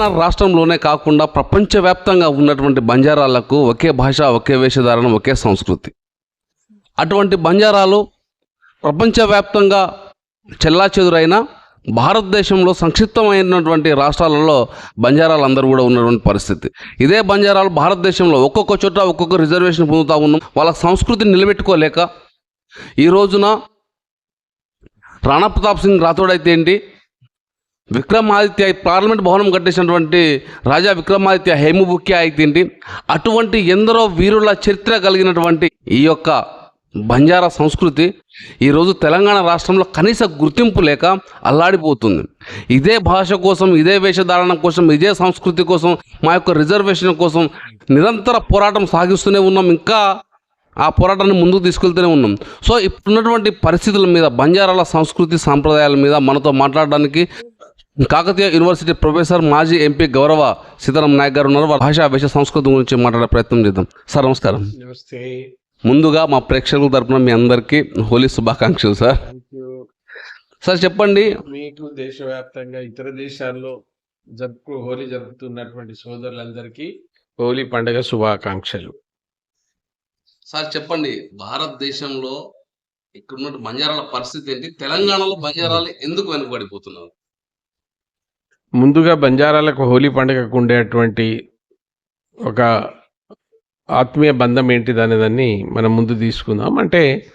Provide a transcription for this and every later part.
తెలంగాణ రాష్ట్రంలోనే కాకుండా ప్రపంచవ్యాప్తంగా ఉన్నటువంటి బంజారాలకు ఒకే భాష ఒకే వేషధారణ ఒకే సంస్కృతి. అటువంటి బంజారాలు ప్రపంచవ్యాప్తంగా చెల్లాచెదురైన భారతదేశంలో సంక్షిప్తమైనటువంటి రాష్ట్రాలలో బంజారాలు అందరూ కూడా ఉన్నటువంటి పరిస్థితి. ఇదే బంజారాలు భారతదేశంలో ఒక్కొక్క చోట ఒక్కొక్క రిజర్వేషన్ పొందుతూ ఉన్నాం. వాళ్ళ సంస్కృతిని నిలబెట్టుకోలేక ఈ రోజున రాణా ప్రతాప్ సింగ్ రాథోడ్ అయితే ఏంటి? విక్రమాదిత్య పార్లమెంట్ భవనం కట్టేసినటువంటి రాజా విక్రమాదిత్య హేముబుక్య అయితే ఏంటి అటువంటి ఎందరో వీరుల చరిత్ర కలిగినటువంటి ఈ యొక్క బంజారా సంస్కృతి ఈరోజు తెలంగాణ రాష్ట్రంలో కనీస గుర్తింపు లేక అల్లాడిపోతుంది. ఇదే భాష కోసం ఇదే వేషధారణ కోసం ఇదే సంస్కృతి కోసం మా యొక్క రిజర్వేషన్ కోసం నిరంతర పోరాటం సాగిస్తూనే ఉన్నాం. ఇంకా ఆ పోరాటాన్ని ముందుకు తీసుకెళ్తూనే ఉన్నాం. సో ఇప్పుడున్నటువంటి పరిస్థితుల మీద బంజారాల సంస్కృతి సాంప్రదాయాల మీద మనతో మాట్లాడడానికి కాకతీయ యూనివర్సిటీ ప్రొఫెసర్ మాజీ ఎంపీ గౌరవ సీతారాం నాయక్ గారు ఉన్నారు. వారి భాషా వేష సంస్కృతి గురించి మాట్లాడే ప్రయత్నం చేద్దాం. సార్ నమస్కారం. నమస్తే. ముందుగా మా ప్రేక్షకుల తరపున మీ అందరికీ హోలీ శుభాకాంక్షలు సార్. సార్ చెప్పండి. మీకు దేశవ్యాప్తంగా ఇతర దేశాల్లో జరుపు హోలీ జరుపుతున్నటువంటి సోదరులందరికీ హోలీ పండుగ శుభాకాంక్షలు. సార్ చెప్పండి. భారతదేశంలో ఇక్కడ ఉన్న బంజారాల పరిస్థితి ఏంటి? తెలంగాణలో బంజారాలు ఎందుకు వెనుకబడిపోతున్నారు? ముందుగా బంజారాలకు హోలీ పండుగకు ఉండేటువంటి ఒక ఆత్మీయ బంధం ఏంటిది అనేదాన్ని మనం ముందు తీసుకుందాం. అంటే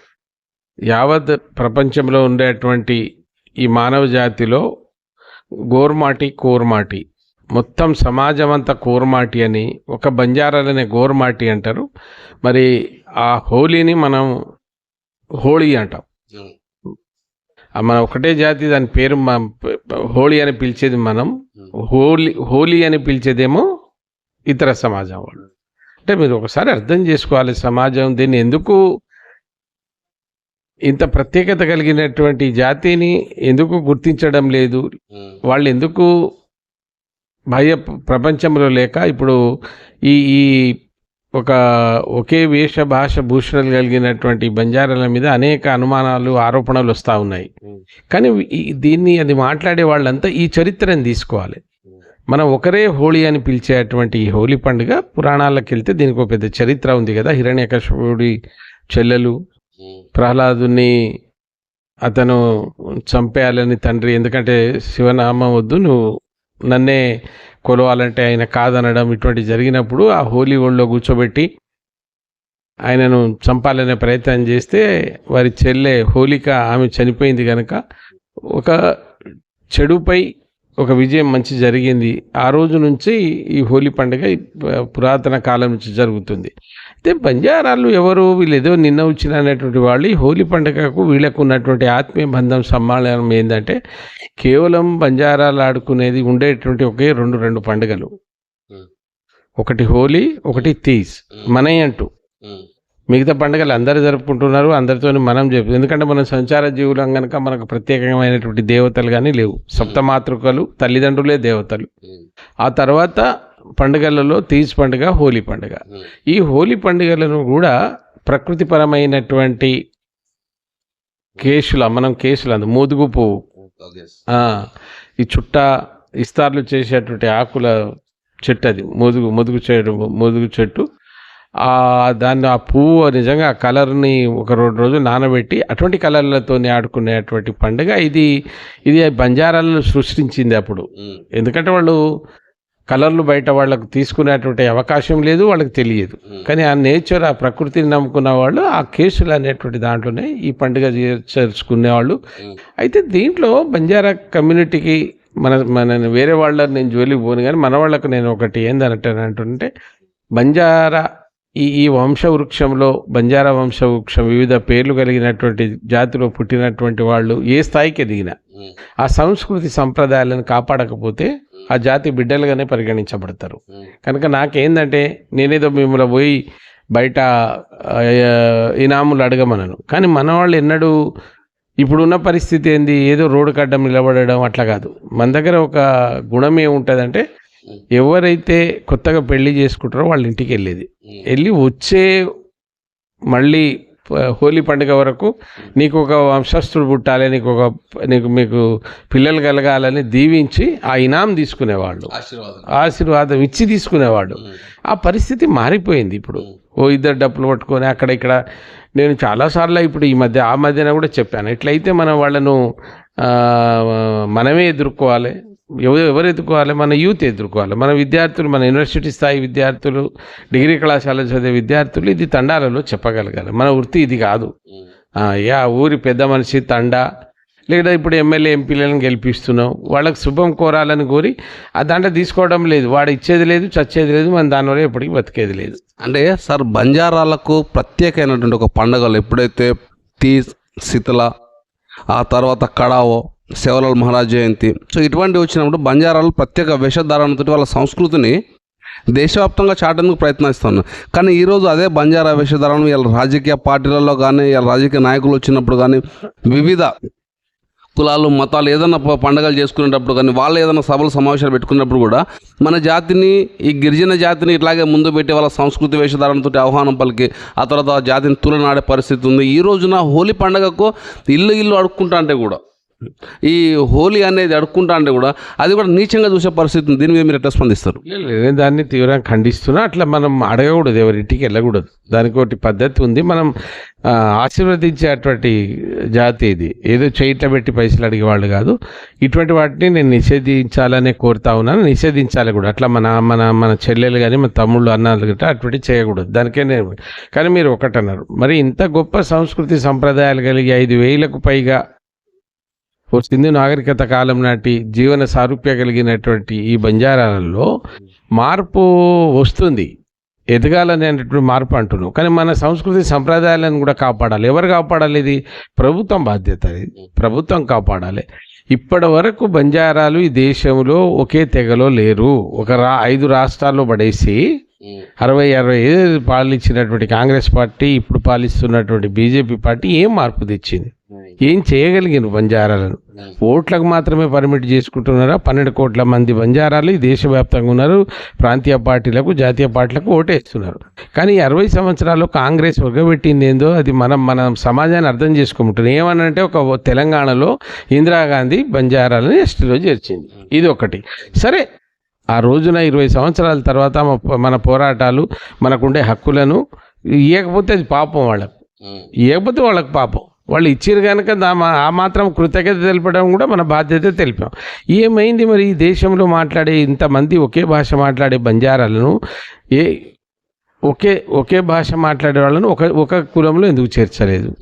యావత్ ప్రపంచంలో ఉండేటువంటి ఈ మానవ జాతిలో గోర్మాటి కోర్మాటి. మొత్తం సమాజం అంతా కోర్మాటి అని ఒక బంజారాలనే గోర్మాటి అంటారు. మరి ఆ హోలీని మనం హోళీ అంటాం. మన ఒకటే జాతి దాని పేరు మా హోళీ అని పిలిచేది మనం. హోలీ హోలీ అని పిలిచేదేమో ఇతర సమాజం వాళ్ళు. అంటే మీరు ఒకసారి అర్థం చేసుకోవాలి సమాజం దీన్ని ఎందుకు ఇంత ప్రత్యేకత కలిగినటువంటి జాతిని ఎందుకు గుర్తించడం లేదు? వాళ్ళు ఎందుకు బాహ్య ప్రపంచంలో లేక ఇప్పుడు ఈ ఈ ఒక ఒకే వేష భాష భూషణలు కలిగినటువంటి బంజారాల మీద అనేక అనుమానాలు ఆరోపణలు వస్తూ ఉన్నాయి. కానీ దీన్ని అది మాట్లాడే వాళ్ళంతా ఈ చరిత్రను తీసుకోవాలి. మనం ఒకరే హోళీ అని పిలిచేటువంటి ఈ హోలీ పండుగ పురాణాలకు వెళ్తే దీనికి ఒక పెద్ద చరిత్ర ఉంది కదా. హిరణ్యకశిపుడి చెల్లెలు ప్రహ్లాదుని అతను చంపేయాలని తండ్రి. ఎందుకంటే శివనామం వద్దు నువ్వు నన్నే కొలవాలంటే ఆయన కాదనడం ఇటువంటి జరిగినప్పుడు ఆ హోలీ ఒళ్ళో కూర్చోబెట్టి ఆయనను చంపాలనే ప్రయత్నం చేస్తే వారి చెల్లె హోలిక ఆమె చనిపోయింది కనుక ఒక చెడుపై ఒక విజయం మంచి జరిగింది. ఆ రోజు నుంచి ఈ హోలీ పండుగ పురాతన కాలం నుంచి జరుగుతుంది. అయితే బంజారాలు ఎవరు వీళ్ళు ఏదో నిన్న వచ్చిన అనేటువంటి వాళ్ళు ఈ హోలీ పండుగకు వీళ్ళకు ఉన్నటువంటి ఆత్మీయ బంధం సమ్మాళనం ఏంటంటే కేవలం బంజారాలు ఆడుకునేది ఉండేటువంటి ఒకే రెండు రెండు పండుగలు. ఒకటి హోలీ ఒకటి తీజ్. మనయ్య అంటూ మిగతా పండుగలు అందరు జరుపుకుంటున్నారు అందరితో మనం చెప్పు ఎందుకంటే మనం సంచార జీవులం కనుక మనకు ప్రత్యేకమైనటువంటి దేవతలు కానీ లేవు. సప్తమాతృకలు తల్లిదండ్రులే దేవతలు. ఆ తర్వాత పండుగలలో తీజ్ పండుగ హోలీ పండుగ. ఈ హోలీ పండుగలను కూడా ప్రకృతిపరమైనటువంటి కేసుల మనం కేసులు అందు మోదుగు పువ్వు. ఆ, ఈ చుట్ట ఇస్తార్లు చేసేటువంటి ఆకుల చెట్టు అది ముదుగు ముదుగు చెట్టు ముదుగు చెట్టు. దాన్ని ఆ పువ్వు నిజంగా ఆ కలర్ని ఒక రెండు రోజులు నానబెట్టి అటువంటి కలర్లతో ఆడుకునేటువంటి పండుగ. ఇది ఇది బంజారాలను సృష్టించింది అప్పుడు. ఎందుకంటే వాళ్ళు కలర్లు బయట వాళ్ళకు తీసుకునేటువంటి అవకాశం లేదు వాళ్ళకి తెలియదు. కానీ ఆ నేచర్ ఆ ప్రకృతిని నమ్ముకున్న వాళ్ళు ఆ కేసులు అనేటువంటి దాంట్లోనే ఈ పండుగ చేసుకునేవాళ్ళు అయితే దీంట్లో బంజారా కమ్యూనిటీకి మన మన వేరే వాళ్ళ నేను జోలికి పోను కానీ మన వాళ్ళకు నేను ఒకటి ఏందనంటే అంటుంటే బంజారా ఈ ఈ వంశవృక్షంలో బంజారా వంశవృక్షం వివిధ పేర్లు కలిగినటువంటి జాతిలో పుట్టినటువంటి వాళ్ళు ఏ స్థాయికి ఎదిగినా ఆ సంస్కృతి సంప్రదాయాలను కాపాడకపోతే ఆ జాతి బిడ్డలుగానే పరిగణించబడతారు. కనుక నాకేందంటే నేనేదో మిమ్మల్ని పోయి బయట ఇనాములు అడగమనను. కానీ మన వాళ్ళు ఎన్నడూ ఇప్పుడున్న పరిస్థితి ఏంది? ఏదో రోడ్డు కడ్డం నిలబడడం అట్లా కాదు. మన దగ్గర ఒక గుణం ఏముంటుందంటే ఎవరైతే కొత్తగా పెళ్ళి చేసుకుంటారో వాళ్ళ ఇంటికి వెళ్ళేది. వెళ్ళి వచ్చే మళ్ళీ హోలీ పండుగ వరకు నీకు ఒక వంశస్థుడు పుట్టాలి నీకు ఒక నీకు మీకు పిల్లలు కలగాలని దీవించి ఆ ఇనాం తీసుకునేవాళ్ళు. ఆశీర్వాదం. ఆశీర్వాదం ఇచ్చి తీసుకునేవాడు ఆ పరిస్థితి మారిపోయింది ఇప్పుడు. ఓ ఇద్దరు డప్పులు పట్టుకొని అక్కడ ఇక్కడ నేను చాలాసార్లు ఇప్పుడు ఈ మధ్య ఆ మధ్యన కూడా చెప్పాను. ఎట్లయితే మనం వాళ్ళను మనమే ఎదుర్కోవాలి ఎవరు ఎవరు ఎదుర్కోవాలి? మన యూత్ ఎదుర్కోవాలి. మన విద్యార్థులు మన యూనివర్సిటీ స్థాయి విద్యార్థులు డిగ్రీ కళాశాల చదివే విద్యార్థులు ఇది తండాలలో చెప్పగలగాలి. మన వృత్తి ఇది కాదు. ఆ, యా ఊరి పెద్ద మనిషి తండా లేదా ఇప్పుడు ఎమ్మెల్యే ఎంపీలను గెలిపిస్తున్నాం. వాళ్ళకి శుభం కోరాలని కోరి ఆ దాంట్లో తీసుకోవడం లేదు. వాడు ఇచ్చేది లేదు చచ్చేది లేదు మన దానివల్ల ఎప్పటికీ బతికేది లేదు. అంటే సార్ బంజారాలకు ప్రత్యేకమైనటువంటి ఒక పండుగలు ఎప్పుడైతే తీజ్ శీతల ఆ తర్వాత కడావో శివలాల్ మహారాజ్ జయంతి. సో ఇటువంటివి వచ్చినప్పుడు బంజారాలు ప్రత్యేక వేషధారణతో వాళ్ళ సంస్కృతిని దేశవ్యాప్తంగా చాటేందుకు ప్రయత్నిస్తాను. కానీ ఈరోజు అదే బంజారా వేషధారణ వీళ్ళ రాజకీయ పార్టీలలో కానీ వీళ్ళ రాజకీయ నాయకులు వచ్చినప్పుడు కానీ వివిధ కులాలు మతాలు ఏదైనా పండగలు చేసుకునేటప్పుడు కానీ వాళ్ళు ఏదైనా సభలు సమావేశాలు పెట్టుకున్నప్పుడు కూడా మన జాతిని ఈ గిరిజన జాతిని ఇట్లాగే ముందు పెట్టి వాళ్ళ సంస్కృతి వేషధారణతో ఆహ్వానం పలికి ఆ తర్వాత ఆ జాతిని తులనాడే పరిస్థితి ఉంది. ఈ రోజున హోలీ పండగకు ఇల్లు ఇల్లు అడుక్కుంటా అంటే కూడా ఈ హోలీ అనేది అడుక్కుంటా అంటే కూడా అది కూడా నీచంగా చూసే పరిస్థితి ఉంది. దీని మీద మీరు ఎట్లా స్పందిస్తారు? లేదు, నేను దాన్ని తీవ్రంగా ఖండిస్తున్నా. అట్లా మనం అడగకూడదు ఎవరింటికి వెళ్ళకూడదు. దానికి ఒకటి పద్ధతి ఉంది. మనం ఆశీర్వదించే ఆశీర్వదించేటువంటి జాతి ఇది. ఏదో చేయిట్ల పెట్టి పైసలు అడిగేవాళ్ళు కాదు. ఇటువంటి వాటిని నేను నిషేధించాలనే కోరుతా ఉన్నాను. నిషేధించాలి కూడా. అట్లా మన మన మన చెల్లెలు కానీ మన తమ్ముళ్ళు అన్నాలు గట్రా అటువంటి చేయకూడదు. దానికే నేను కానీ మీరు ఒకటన్నారు. మరి ఇంత గొప్ప సంస్కృతి సంప్రదాయాలు కలిగి ఐదు వేలకు పైగా ఓ సింధు నాగరికత కాలం నాటి జీవన సారూప్య కలిగినటువంటి ఈ బంజారాలలో మార్పు వస్తుంది. ఎదగాలని అనేటువంటి మార్పు అంటున్నాం. కానీ మన సంస్కృతి సంప్రదాయాలను కూడా కాపాడాలి. ఎవరు కాపాడాలి ఇది? ప్రభుత్వం బాధ్యత ఇది ప్రభుత్వం కాపాడాలి. ఇప్పటి వరకు బంజారాలు ఈ దేశంలో ఒకే తెగలో లేరు. ఒక రా ఐదు రాష్ట్రాల్లో పడేసి అరవై అరవై పాలించినటువంటి కాంగ్రెస్ పార్టీ ఇప్పుడు పాలిస్తున్నటువంటి బీజేపీ పార్టీ ఏం మార్పు తెచ్చింది? ఏం చేయగలిగిన బంజారాలను? ఓట్లకు మాత్రమే పర్మిట్ చేసుకుంటున్నారా? పన్నెండు కోట్ల మంది బంజారాలు ఈ దేశవ్యాప్తంగా ఉన్నారు. ప్రాంతీయ పార్టీలకు జాతీయ పార్టీలకు ఓటేస్తున్నారు. కానీ అరవై సంవత్సరాల్లో కాంగ్రెస్ ఒరగబెట్టింది ఏందో అది మనం మన సమాజాన్ని అర్థం చేసుకుంటున్నాం. ఏమనంటే ఒక తెలంగాణలో ఇందిరాగాంధీ బంజారాలని ఎస్టీలో చేర్చింది. ఇది ఒకటి. సరే ఆ రోజున ఇరవై సంవత్సరాల తర్వాత మన పోరాటాలు మనకుండే హక్కులను ఇవ్వకపోతే అది పాపం వాళ్ళకు. ఇవ్వకపోతే వాళ్ళకి పాపం. వాళ్ళు ఇచ్చారు కనుక దా మా- ఆ మాత్రం కృతజ్ఞత తెలపడం కూడా మన బాధ్యత తెలిపాం. ఏమైంది మరి ఈ దేశంలో మాట్లాడే ఇంతమంది ఒకే భాష మాట్లాడే బంజారాలను? ఏ ఒకే ఒకే భాష మాట్లాడే వాళ్ళను ఒక ఒక కులంలో ఎందుకు చేర్చలేదు?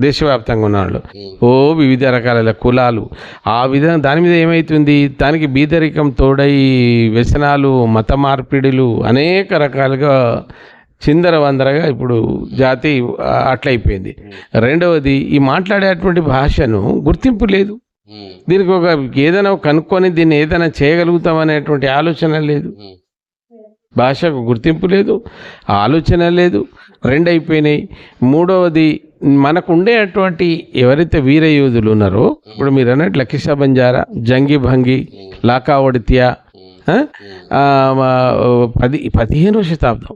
దేశవ్యాప్తంగా ఉన్న వాళ్ళు. ఓ వివిధ రకాల కులాలు. ఆ విధంగా దాని మీద ఏమవుతుంది దానికి బీదరికం తోడై వ్యసనాలు మత మార్పిడులు అనేక రకాలుగా చిందర వందరగా ఇప్పుడు జాతి అట్లయిపోయింది. రెండవది ఈ మాట్లాడేటువంటి భాషను గుర్తింపు లేదు. దీనికి ఒక ఏదైనా కనుక్కొని దీన్ని ఏదైనా చేయగలుగుతాం అనేటువంటి ఆలోచన లేదు. భాషకు గుర్తింపు లేదు ఆలోచన లేదు రెండు అయిపోయినాయి మూడవది మనకు ఉండేటువంటి ఎవరైతే వీర యోధులు ఉన్నారో ఇప్పుడు మీరు అన్నట్టు లకిషా బంజారా జంగి భంగి లాకావడిత్యా పది పదిహేనో శతాబ్దం.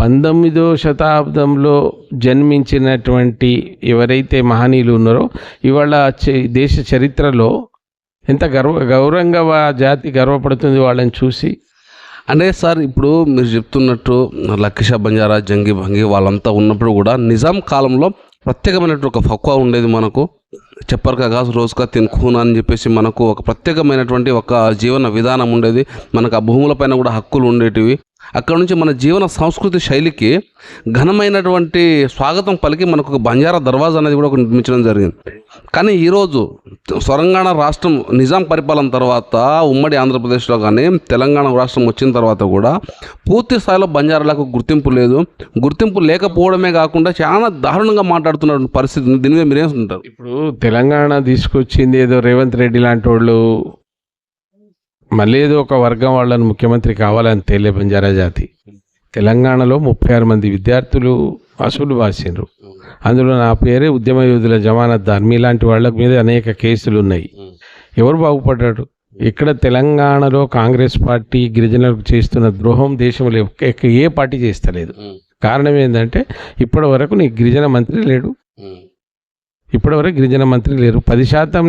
పంతొమ్మిదో శతాబ్దంలో జన్మించినటువంటి ఎవరైతే మహనీయులు ఉన్నారో ఇవాళ చే- దేశ చరిత్రలో ఎంత గర్వ గౌరవంగా జాతి గర్వపడుతుంది వాళ్ళని చూసి? అంటే సార్ ఇప్పుడు మీరు చెప్తున్నట్టు లక్ష బంజారా జంగి భంగి వాళ్ళంతా ఉన్నప్పుడు కూడా నిజాం కాలంలో ప్రత్యేకమైనటువంటి ఒక ఫక్వా ఉండేది మనకు. చెప్పరు కాదు రోజుగా తినుకున్నా అని చెప్పేసి మనకు ఒక ప్రత్యేకమైనటువంటి ఒక జీవన విధానం ఉండేది. మనకు ఆ భూములపైన కూడా హక్కులు ఉండేటివి. అక్కడ నుంచి మన జీవన సంస్కృతి శైలికి ఘనమైనటువంటి స్వాగతం పలికి మనకు ఒక బంజారా దర్వాజా అనేది కూడా నిర్మించడం జరిగింది. కానీ ఈరోజు తెలంగాణ రాష్ట్రం నిజాం పరిపాలన తర్వాత ఉమ్మడి ఆంధ్రప్రదేశ్లో కానీ తెలంగాణ రాష్ట్రం వచ్చిన తర్వాత కూడా పూర్తి స్థాయిలో బంజారాలకు గుర్తింపు లేదు. గుర్తింపు లేకపోవడమే కాకుండా చాలా దారుణంగా మాట్లాడుతున్న పరిస్థితి ఉంది. దీని మీద మీరేమంటారు ఇప్పుడు తెలంగాణ తీసుకొచ్చింది ఏదో రేవంత్ రెడ్డి లాంటి వాళ్ళు మళ్ళీ ఏదో ఒక వర్గం వాళ్ళని ముఖ్యమంత్రి కావాలని తేలే బంజారా జాతి. తెలంగాణలో ముప్పై ఆరు మంది విద్యార్థులు అసలు బాసిండ్రు అందులో నా పేరే ఉద్యమ యోధుల జమానత్ దార్ మీలాంటి వాళ్ళ మీద అనేక కేసులు ఉన్నాయి. ఎవరు బాగుపడ్డాడు? ఇక్కడ తెలంగాణలో కాంగ్రెస్ పార్టీ గిరిజనులకు చేస్తున్న ద్రోహం దేశంలో ఏ పార్టీ చేస్తలేదు. కారణం ఏంటంటే ఇప్పటి వరకు నీకు గిరిజన మంత్రి లేడు. ఇప్పటివరకు గిరిజన మంత్రి లేరు. పది శాతం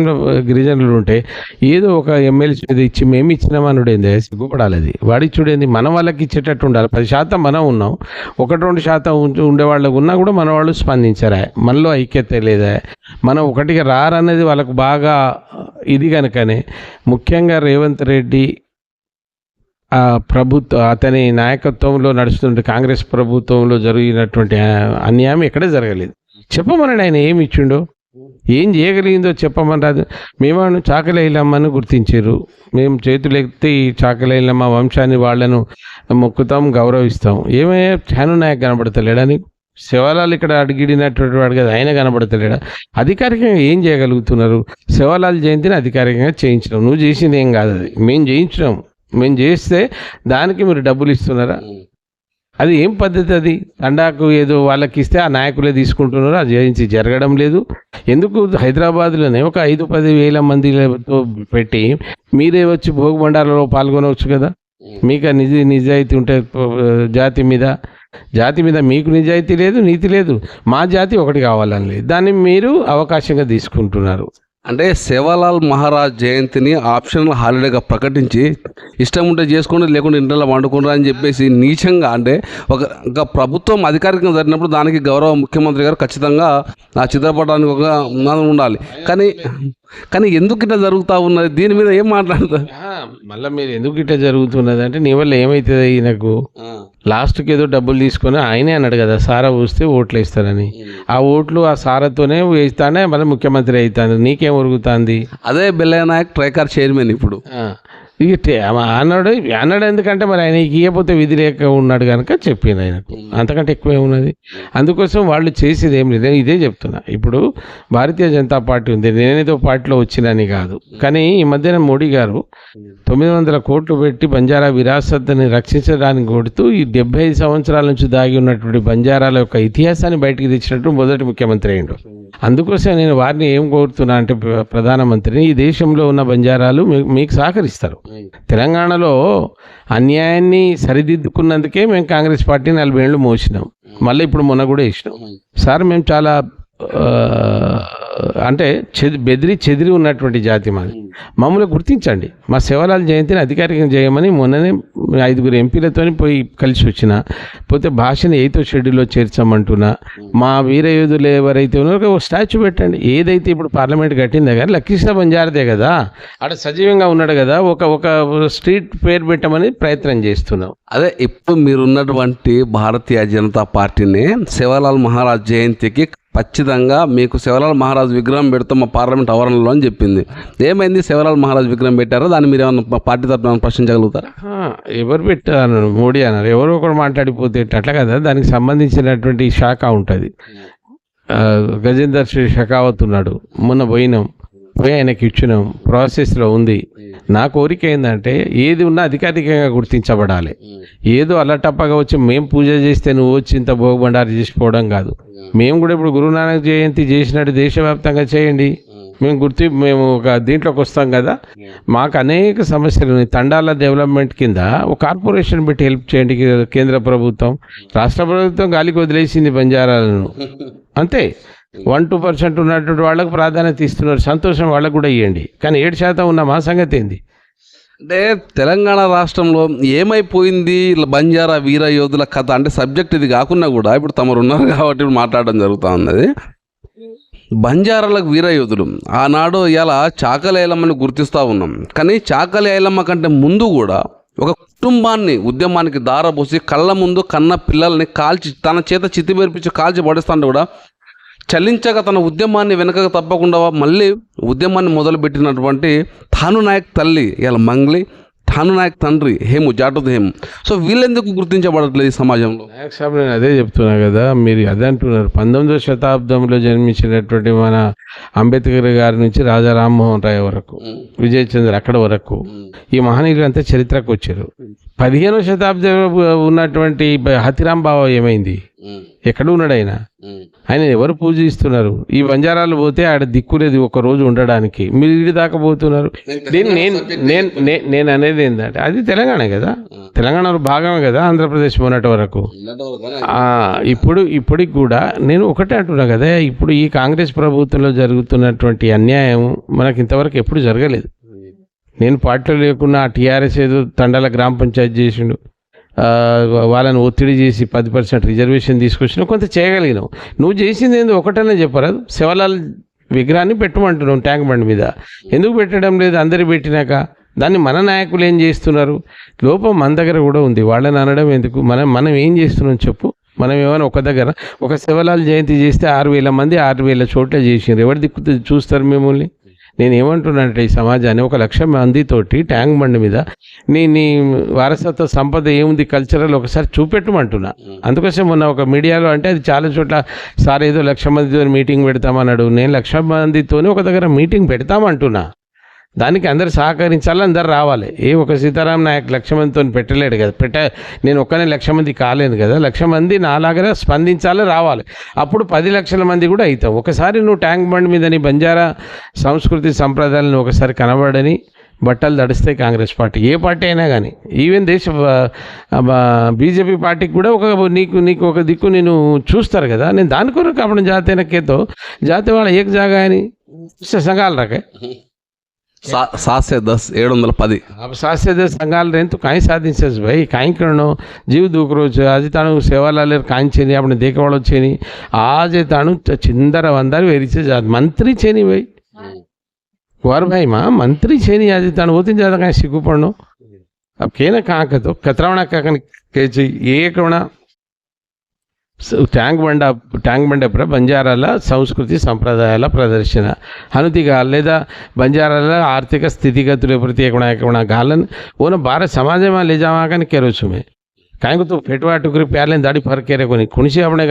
గిరిజనులు ఉంటే ఏదో ఒక ఎమ్మెల్యే ఇచ్చి మేము ఇచ్చినామనుడు ఏంది సిగ్గుపడాలి అది. వాడిచ్చుడేంది మన వాళ్ళకి ఇచ్చేటట్టు ఉండాలి. పది శాతం మనం ఉన్నాం. ఒకటి రెండు శాతం ఉండేవాళ్ళకు ఉండే వాళ్ళకు ఉన్నా కూడా మన వాళ్ళు స్పందించారా? మనలో ఐక్యత లేదా? మనం ఒకటిగా రారనేది వాళ్ళకు బాగా ఇది కనుకనే ముఖ్యంగా రేవంత్ రెడ్డి ప్రభుత్వ అతని నాయకత్వంలో నడుస్తున్న కాంగ్రెస్ ప్రభుత్వంలో జరిగినటువంటి అన్యాయం ఎక్కడే జరగలేదు. చెప్పమనండి ఆయన ఏమి ఇచ్చిండో? ఏం చేయగలిగిందో చెప్పమని రాదు మేము చాకలేలమ్మను గుర్తించారు. మేము చేతులు ఎత్తి ఈ వంశాన్ని వాళ్ళను మొక్కుతాం గౌరవిస్తాం. ఏమయ్యా ఛాను నాయక్ కనబడతలేడా నీకు? శివలాల్ ఇక్కడ అడిగిడినటువంటి వాడు కదా ఆయన కనబడతలేడా? అధికారికంగా ఏం చేయగలుగుతున్నారు? శివలాల్ జయంతిని అధికారికంగా చేయించినాం నువ్వు చేసింది ఏం కాదు అది. మేము చేయించినాం. మేము చేస్తే దానికి మీరు డబ్బులు ఇస్తున్నారా? అది ఏం పద్ధతి అది? తండాకు ఏదో వాళ్ళకి ఇస్తే ఆ నాయకులే తీసుకుంటున్నారు అది జయించి జరగడం లేదు. ఎందుకు హైదరాబాద్లోనే ఒక ఐదు పది వేల మందితో పెట్టి మీరే వచ్చి భోగమండాలలో పాల్గొనవచ్చు కదా? మీకు నిజ నిజాయితీ ఉంటే జాతి మీద. జాతి మీద మీకు నిజాయితీ లేదు నీతి లేదు. మా జాతి ఒకటి కావాలని లేదు. దాన్ని మీరు అవకాశంగా తీసుకుంటున్నారు. అంటే సేవాలాల్ మహారాజ్ జయంతిని ఆప్షనల్ హాలిడేగా ప్రకటించి ఇష్టం ఉంటే చేసుకోండి లేకుంటే ఇంట్లో వండుకుంటారు అని చెప్పేసి నీచంగా అంటే ఒక ఒక ప్రభుత్వం అధికారికంగా జరిగినప్పుడు దానికి గౌరవ ముఖ్యమంత్రి గారు ఖచ్చితంగా ఆ చిత్రపటానికి ఒక ఉండాలి. కానీ కానీ ఎందుకు ఇట్లా జరుగుతూ ఉన్నది? దీని మీద ఏం మాట్లాడతారు మళ్ళీ మీరు ఎందుకు ఇట్లా జరుగుతున్నది అంటే నీ వల్ల ఏమవుతుంది ఈయనకు? లాస్ట్కి ఏదో డబ్బులు తీసుకొని ఆయనే అన్నాడు కదా సారా పూస్తే ఓట్లు వేస్తారని. ఆ ఓట్లు ఆ సారాతోనే వేస్తానే మళ్ళీ ముఖ్యమంత్రి అవుతాను నీకేం ఉరుగుతుంది అదే బెల్లయ్య నాయక్ ట్రైకార్ చైర్మన్ ఇప్పుడు. ఆమె అన్నాడు అన్నాడు ఎందుకంటే మరి ఆయన ఇవ్వకపోతే విధి లేక ఉన్నాడు కనుక చెప్పింది ఆయనకు అంతకంటే ఎక్కువ ఏమున్నది? అందుకోసం వాళ్ళు చేసేది ఏం లేదు. ఇదే చెప్తున్నా. ఇప్పుడు భారతీయ జనతా పార్టీ ఉంది. నేనేదో పార్టీలో వచ్చినని కాదు. కానీ ఈ మధ్యన మోడీ గారు తొమ్మిది వందల కోట్లు పెట్టి బంజారా విరాసత్ని రక్షించడానికి కొడుతూ ఈ డెబ్బై ఐదు సంవత్సరాల నుంచి దాగి ఉన్నటువంటి బంజారాల యొక్క ఇతిహాసాన్ని బయటికి తెచ్చినట్టు మొదటి ముఖ్యమంత్రి అయిండు అందుకోసం నేను వారిని ఏం కోరుతున్నా అంటే ప్ర- ప్రధానమంత్రిని ఈ దేశంలో ఉన్న బంజారాలు మీకు సహకరిస్తారు. తెలంగాణలో అన్యాయాన్ని సరిదిద్దుకున్నందుకే మేము కాంగ్రెస్ పార్టీ నలభై ఏళ్ళు మోసినాం. మళ్ళీ ఇప్పుడు మొన్న కూడా వేసినాం. సార్ మేము చాలా అంటే చెది బెదిరి చెదిరి ఉన్నటువంటి జాతి మాది. మమ్మల్ని గుర్తించండి. మా శివలాల్ జయంతిని అధికారికంగా చేయమని మొన్ననే ఐదుగురు ఎంపీలతో పోయి కలిసి వచ్చిన పోతే భాషని ఎయిత్ షెడ్యూల్లో చేర్చమంటున్నా మా వీరయోధులు ఎవరైతే ఉన్నారో ఒక స్టాచ్యూ పెట్టండి. ఏదైతే ఇప్పుడు పార్లమెంట్ కట్టిందే కానీ లక్కీష్ణ బంజారదే కదా. ఆడ సజీవంగా ఉన్నాడు కదా. ఒక ఒక స్ట్రీట్ పేరు పెట్టమని ప్రయత్నం చేస్తున్నాం. అదే ఇప్పుడు మీరున్నటువంటి భారతీయ జనతా పార్టీని శివలాల్ మహారాజ్ జయంతికి ఖచ్చితంగా మీకు శివలాల్ మహారాజ్ విగ్రహం పెడతాం మా పార్లమెంట్ ఆవరణలో అని చెప్పింది. ఏమైంది శివలాల్ మహారాజ్ విగ్రహం పెట్టారో? దాన్ని మీరు ఏమన్నా పార్టీ తరఫున ప్రశ్నించగలుగుతారా? ఎవరు పెట్టారు? మోడీ అన్నారు. ఎవరో ఒకరు మాట్లాడిపోతే అట్లా కదా? దానికి సంబంధించినటువంటి శాఖ ఉంటుంది. గజేందర్ శ్రీ షెకావత్ ఉన్నాడు. మొన్న పోయినాం. పోయి ఆయనకి ఇచ్చినాం. ప్రాసెస్లో ఉంది. నా కోరిక ఏంటంటే ఏది ఉన్నా అధికారికంగా గుర్తించబడాలి. ఏదో అల్లటప్పగా వచ్చి మేము పూజ చేస్తే నువ్వు వచ్చి ఇంత భోగబండారు చేసిపోవడం కాదు. మేము. కూడా ఇప్పుడు గురునానక్ జయంతి చేసినట్టు దేశవ్యాప్తంగా చేయండి. మేము. గుర్తి మేము ఒక దీంట్లోకి వస్తాం కదా. మాకు అనేక సమస్యలు ఉన్నాయి. తండాల డెవలప్మెంట్ కింద ఒక కార్పొరేషన్ పెట్టి హెల్ప్ చేయండి కేంద్ర ప్రభుత్వం. రాష్ట్ర ప్రభుత్వం గాలికి వదిలేసింది బంజారాలను. అంతే. వన్ టూ పర్సెంట్ ఉన్నటువంటి వాళ్ళకు ప్రాధాన్యత ఇస్తున్నారు. సంతోషం వాళ్ళకు కూడా ఇవ్వండి కానీ ఏడు శాతం ఉన్న మా సంగతి ఏంది? అంటే తెలంగాణ రాష్ట్రంలో ఏమైపోయింది? బంజారా వీర యోధుల కథ అంటే సబ్జెక్ట్ ఇది కాకుండా కూడా ఇప్పుడు తమరు ఉన్నారు కాబట్టి ఇప్పుడు మాట్లాడడం జరుగుతూ ఉన్నది బంజారాలకు వీర యోధులు. ఆనాడు ఇలా చాకలేలమ్మని గుర్తిస్తూ ఉన్నాం. కానీ చాకలేలమ్మ కంటే ముందు కూడా ఒక కుటుంబాన్ని ఉద్యమానికి దారబోసి కళ్ళ ముందు కన్న పిల్లల్ని కాల్చి తన చేత చితిమెరిపించి కాల్చి పడేస్తాను కూడా చలించక తన ఉద్యమాన్ని వెనకకు తప్పకుండా మళ్ళీ ఉద్యమాన్ని మొదలుపెట్టినటువంటి తాను నాయక్ తల్లి ఇలా మంగ్లీ తాను నాయక్ తండ్రి హేము జాటద్ హేము. సో వీళ్ళెందుకు గుర్తించబడట్లేదు ఈ సమాజంలో? నాయక్ సాబ్ నేను అదే చెప్తున్నా కదా మీరు అదే అంటున్నారు. పంతొమ్మిదవ శతాబ్దంలో జన్మించినటువంటి మన అంబేద్కర్ గారి నుంచి రాజా రామ్మోహన్ రాయ్ వరకు విజయ్ చంద్ర అక్కడ వరకు ఈ మహనీయులంతా చరిత్రకు వచ్చారు. పదిహేనవ శతాబ్దంలో ఉన్నటువంటి బ- హతిరాం బావ ఏమైంది? ఎక్కడ ఉన్నాడు ఆయన? ఆయన ఎవరు పూజిస్తున్నారు? ఈ బంజారాలు పోతే ఆడ దిక్కులేదు ఒక రోజు ఉండడానికి. మీరు ఇడి దాకా పోతున్నారు. దీన్ని నేను నేను నేను అనేది ఏంటంటే అది తెలంగాణ కదా. తెలంగాణలో భాగమే కదా ఆంధ్రప్రదేశ్ మొన్నటి వరకు. ఆ, ఇప్పుడు ఇప్పటికి కూడా నేను ఒకటే అంటున్నా కదా ఇప్పుడు ఈ కాంగ్రెస్ ప్రభుత్వంలో జరుగుతున్నటువంటి అన్యాయం మనకి ఇంతవరకు ఎప్పుడు జరగలేదు. నేను పార్టీలో లేకున్నా ఆ టీఆర్ఎస్ ఏదో తండాల గ్రామ పంచాయతీ చేసిండు. వాళ్ళని ఒత్తిడి చేసి పది పర్సెంట్ రిజర్వేషన్ తీసుకొచ్చినా కొంత చేయగలిగినావు నువ్వు చేసింది ఏందో? ఒకటనే చెప్పరాదు శివలాల్ విగ్రహాన్ని పెట్టమంటున్నావు ట్యాంక్ బండ్ మీద. ఎందుకు పెట్టడం లేదు? అందరు పెట్టినాక? దాన్ని మన నాయకులు ఏం చేస్తున్నారు? లోపం మన దగ్గర కూడా ఉంది. వాళ్ళని అనడం ఎందుకు? మనం మనం ఏం చేస్తున్నాం చెప్పు. మనం ఏమైనా ఒక దగ్గర ఒక శివలాల్ జయంతి చేస్తే ఆరు వేల మంది ఆరు వేల చోట్ల చేసిండ్రు ఎవరి దిక్కు చూస్తారు మిమ్మల్ని? నేను ఏమంటున్నానంటే ఈ సమాజాన్ని ఒక లక్ష మందితోటి ట్యాంక్ బండి మీద నీ నీ వారసత్వ సంపద ఏముంది కల్చరల్ ఒకసారి చూపెట్టమంటున్నా. అందుకోసం మొన్న ఒక మీడియాలో అంటే అది చాలా చోట్ల సార్ ఏదో లక్ష మందితో మీటింగ్ పెడతామన్నాడు నేను లక్ష మందితోనే ఒక దగ్గర మీటింగ్ పెడతామంటున్నా. దానికి అందరు సహకరించాలి అందరు రావాలి. ఏ ఒక సీతారాం నాయక్ లక్ష మందితో పెట్టలేడు కదా. పెట్ట నేను ఒక్కనే లక్ష మంది కాలేను కదా. లక్ష మంది నాలాగా స్పందించాలి రావాలి. అప్పుడు పది లక్షల మంది కూడా అవుతాం. ఒకసారి నువ్వు ట్యాంక్ బండ్ మీద నీ బంజారా సంస్కృతి సంప్రదాయాలను ఒకసారి కనబడని బట్టలు తడిస్తాయి కాంగ్రెస్ పార్టీ. ఏ పార్టీ అయినా కానీ ఈవెన్ దేశ బీజేపీ పార్టీకి కూడా ఒక నీకు నీకు ఒక దిక్కు నేను చూస్తారు కదా. నేను దాని కొరకు అప్పుడు జాతీయ కేతో జాతీయ వాళ్ళ ఏక జాగా అని సంఘాలు రాకే. સાસે દસ એડ వందల పది સાસે દસ સંઘાలు રેન તો કાંઈ સાધી છે ભાઈ કાંઈ કરણો જીવ દુકરો છે આજે તાણું સેવાલાલે કાંઈ છે નહીં આપણે દેખવાળો છે નહીં આજે તાણું ચિંદર వందరు વેરી છે મંત્રી છે નહીં ભાઈ કુંવરભાઈમાં મંત્રી છે નહીં આજે તાણું હોતી જ્યાં કાંઈ શીખવું પડનો કેને કાંક હતો કતરાવણા કાંકને કહે છે એ કરુણા ట్యాంక్ బండ ట్యాంక్ బండపుర బంజారాల సంస్కృతి సంప్రదాయాల ప్రదర్శన అనుతిగా లేదా బంజారాల ఆర్థిక ಸ್ಥಿತಿಗತಿಗಳು ಪ್ರತ್ಯೇಕಣಾಕಣಗಾಲನ್ ಓನ ಭಾರತ ಸಮಾಜમાં લઈ જવા કાને કેરો છું મેં કારણ કે તું ફેટવા ટુકરી પ્યારલે દાડી ફર કેરે કોની કુણસી આપણે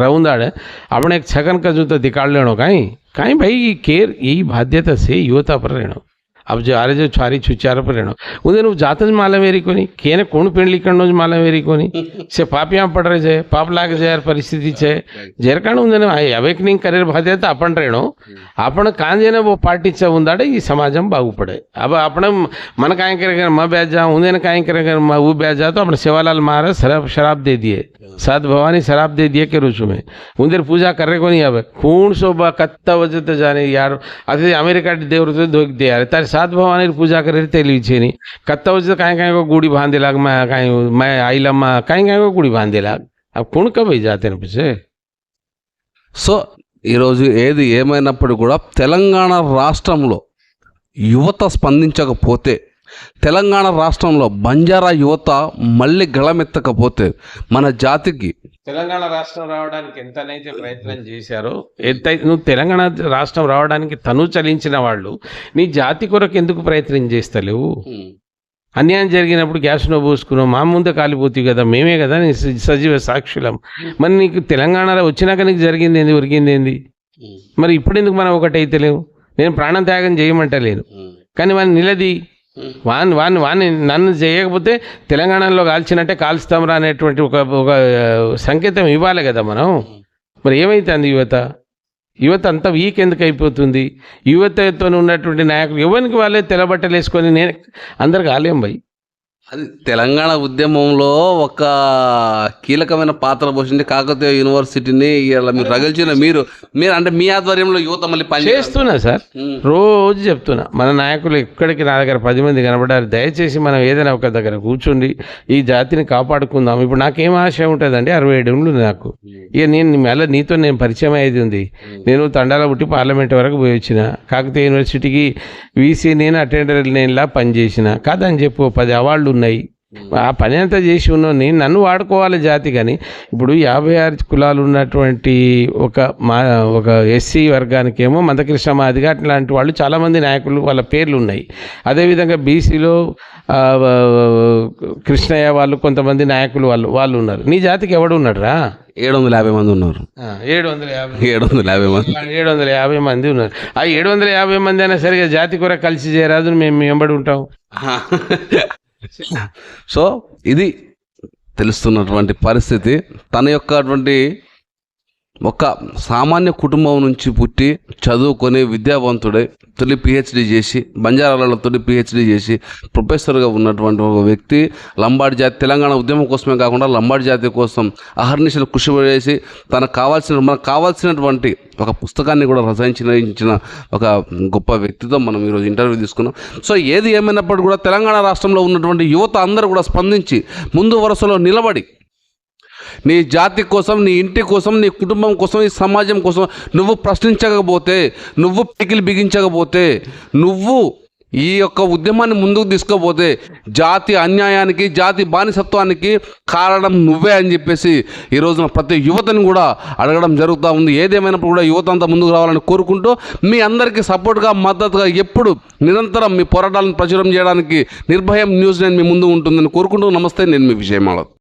રહું દાડે આપણે એક છગન કજું તો દિકાળ લેણો કાંઈ કાંઈ ભાઈ કેર એ બાધ્યતા છે યુવતા પર રહેણો ಅಬ್ಜೆ ಆರೇಜು ಚಾರಿ ಚುಚ್ಚಾರ ಪರಿಣಾಮ ಉದೇನು ಜಾತ ಮಾಲವೇರಿಕೊನಿ કેને? કોણ પેણલી કરનો જ માલવેરીકોની સે પાપિયા પડરે છે, પાપ લાગે છે, યાર પરિસ્થિતિ છે. જેર કારણે ઉંદને અવેકનિંગ કરેર બાધ્યતા આપણ રેણો આપણ કાંજેને વો પાર્ટી છે ઉંદાડે ఈ సమాజం బాగుపడే అబ్బా అప్పుడు మన కాయంకర మా బ్యాజా ఉందని కాయంకర మా ఊ బ్యాజా તો આપણે સેવાલાલ મહારાજ શરાબ શરાબ દે દીએ સાત ભવાની શરાબ દે દીએ કરું છું મેં. ઉંદર પૂજા કરે કોની આવે? કોણ શોભા કત્તા વજત જાને યાર. આજે અમેરિકા દેવર તો ધોક દે. યાર તારે सात भवानी पूजा करे तेली छे नहीं कत्ता वजह कांई कांई को गुड़ी बांधे लाग मैं कांई मैं आईलम्मा कांई कांई को गुड़ी बांधे लाग अब कौन कब ही जाते हैं पीछे సో ఈరోజు ఏది ఏమైనప్పుడు కూడా తెలంగాణ రాష్ట్రంలో యువత స్పందించకపోతే తెలంగాణ రాష్ట్రంలో బంజారా యువత మళ్ళీ గళమెత్తకపోతే మన జాతికి తెలంగాణ రాష్ట్రం రావడానికి ఎంతనైతే ప్రయత్నం చేశారో ఎంత నువ్వు తెలంగాణ రాష్ట్రం రావడానికి తను చలించిన వాళ్ళు నీ జాతి కొరకు ఎందుకు ప్రయత్నం చేస్తలేవు? అన్యాయం జరిగినప్పుడు గ్యాస్ నో పోసుకున్నావు మా ముందే కాలిపోతుంది కదా మేమే కదా నీ సజీవ సాక్షులం. మరి నీకు తెలంగాణలో వచ్చినాక నీకు జరిగింది ఏంది ఉరికింది ఏంది? మరి ఇప్పుడు ఎందుకు మనం ఒకటైతలేవు? నేను ప్రాణం త్యాగం చేయమంటలేను కానీ వాడిని నిలది. వాన్ వాన్ వాని నన్ను చేయకపోతే తెలంగాణలో కాల్చినట్టే కాల్స్తాంరా అనేటువంటి ఒక ఒక సంకేతం ఇవ్వాలి కదా మనం. మరి ఏమైతుంది యువత? యువత అంతా వీక్ ఎందుకు అయిపోతుంది? యువతతో ఉన్నటువంటి నాయకులు ఎవరికి వాళ్ళే తెలబట్టలేసుకొని వేసుకొని నేను అందరికి ఆలయం భయ్ అది తెలంగాణ ఉద్యమంలో ఒక కీలకమైన పాత్ర పోషించి కాకతీయ యూనివర్సిటీని ఇలా మీరు రగిల్చిన మీరు మీరు అంటే మీ ఆధ్వర్యంలో యువత మళ్ళీ పని చేస్తున్నా సార్. రోజు చెప్తున్నా. మన నాయకులు ఎక్కడికి నా దగ్గర పది మంది కనబడారు దయచేసి మనం ఏదైనా ఒక దగ్గర కూర్చుండి ఈ జాతిని కాపాడుకుందాం. ఇప్పుడు నాకేం ఆశ ఉంటుందండి? అరవై ఏడు నాకు. ఇక నేను మళ్ళీ నీతో నేను పరిచయం అయ్యేది ఉంది. నేను తండాల పుట్టి పార్లమెంట్ వరకు పోయి వచ్చిన. కాకతీయ యూనివర్సిటీకి వీసీ నేను అటెండర్ నేనులా పనిచేసిన. కాదని చెప్పు పది అవార్డులు ఉన్నాయి. ఆ పని అంతా చేసి ఉన్నాను నన్ను వాడుకోవాలి జాతి కానీ ఇప్పుడు యాభై ఆరు కులాలు ఉన్నటువంటి ఒక మా ఒక ఎస్సీ వర్గానికి ఏమో మందకృష్ణ మాదిగా అట్లాంటి వాళ్ళు చాలామంది నాయకులు వాళ్ళ పేర్లు ఉన్నాయి. అదేవిధంగా బీసీలో కృష్ణయ్య వాళ్ళు కొంతమంది నాయకులు వాళ్ళు వాళ్ళు ఉన్నారు. నీ జాతికి ఎవడు ఉన్నాడు రా ఏడు వందల యాభై మంది ఉన్నారు. ఏడు వందల యాభై. ఏడు వందల యాభై మంది. ఏడు వందల యాభై మంది ఉన్నారు. ఆ ఏడు వందల యాభై మంది అయినా సరిగా జాతి కొరకు కలిసి చేరాదు మేము వెంబడి ఉంటాం. సో ఇది తెలుస్తున్నటువంటి పరిస్థితి. తన యొక్క అటువంటి ఒక సామాన్య కుటుంబం నుంచి పుట్టి చదువుకొని విద్యావంతుడై తొలి పిహెచ్డి చేసి బంజారాలలో తొలి పిహెచ్డి చేసి ప్రొఫెసర్గా ఉన్నటువంటి ఒక వ్యక్తి లంబాడి జాతి తెలంగాణ ఉద్యమం కోసమే కాకుండా లంబాడి జాతి కోసం అహర్నిశలు కృషి చేసి తనకు కావాల్సిన మనకు కావాల్సినటువంటి ఒక పుస్తకాన్ని కూడా రచయించిన ఒక గొప్ప వ్యక్తితో మనం ఈరోజు ఇంటర్వ్యూ తీసుకున్నాం. సో ఏది ఏమైనప్పటికీ కూడా తెలంగాణ రాష్ట్రంలో ఉన్నటువంటి యువత అందరూ కూడా స్పందించి ముందు వరుసలో నిలబడి నీ జాతి కోసం నీ ఇంటి కోసం నీ కుటుంబం కోసం ఈ సమాజం కోసం నువ్వు ప్రశ్నించకపోతే నువ్వు పికిలి బిగించకపోతే నువ్వు ఈ యొక్క ఉద్యమాన్ని ముందుకు తీసుకోపోతే జాతి అన్యాయానికి జాతి బానిసత్వానికి కారణం నువ్వే అని చెప్పేసి ఈ రోజున ప్రతి యువతని కూడా అడగడం జరుగుతూ ఉంది. ఏదేమైనప్పుడు కూడా యువత అంతా ముందుకు రావాలని కోరుకుంటూ మీ అందరికీ సపోర్ట్గా మద్దతుగా ఎప్పుడు నిరంతరం మీ పోరాటాలను ప్రచురం చేయడానికి నిర్భయం న్యూస్ నేను మీ ముందు ఉంటుందని కోరుకుంటూ నమస్తే. నేను మీ విజయమాల.